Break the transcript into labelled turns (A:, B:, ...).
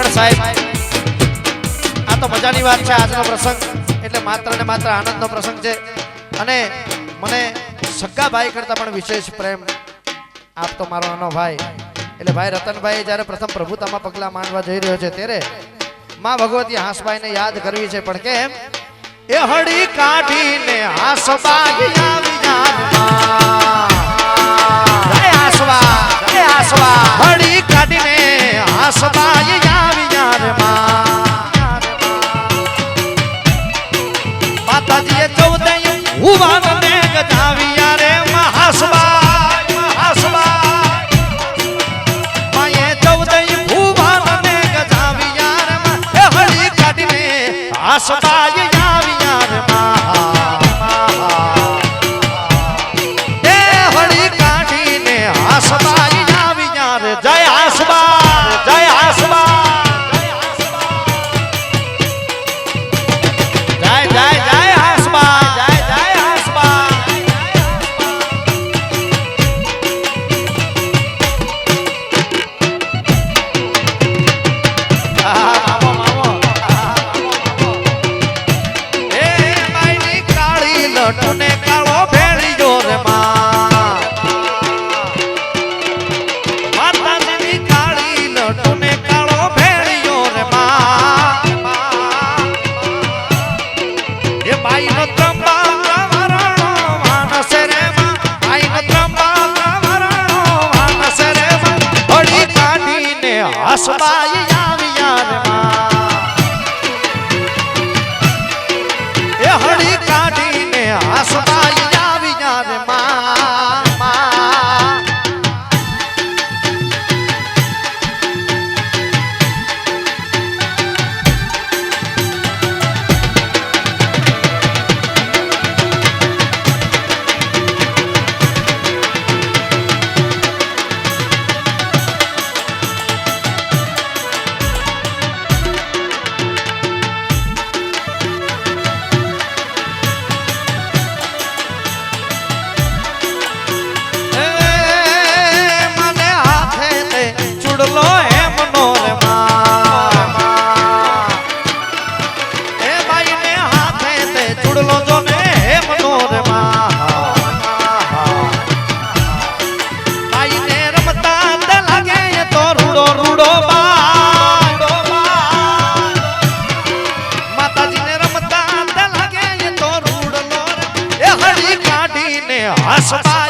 A: પણ સાહેબ, આ તો મજાની વાત છે, આજનો પ્રસંગ. એટલે માત્ર ને માત્ર આનંદનો પ્રસંગ છે. અને મને સગા ભાઈ પણ વિશેષ પ્રેમ. આપતો મારો નાનો ભાઈ. એટલે ભાઈ રતનભાઈ જ્યારે પ્રથમ પ્રભુતામાં પગલાં માંડવા જઈ રહ્યો છે, ત્યારે માં ભગવતી હાંસભાઈને યાદ કરવી છે. પણ કેમ? એ હળી કાઢીને હાંસબાઈ. હળી કાઢીને હાંસબાઈ હાંસબાઈ બાઈનો I su padre.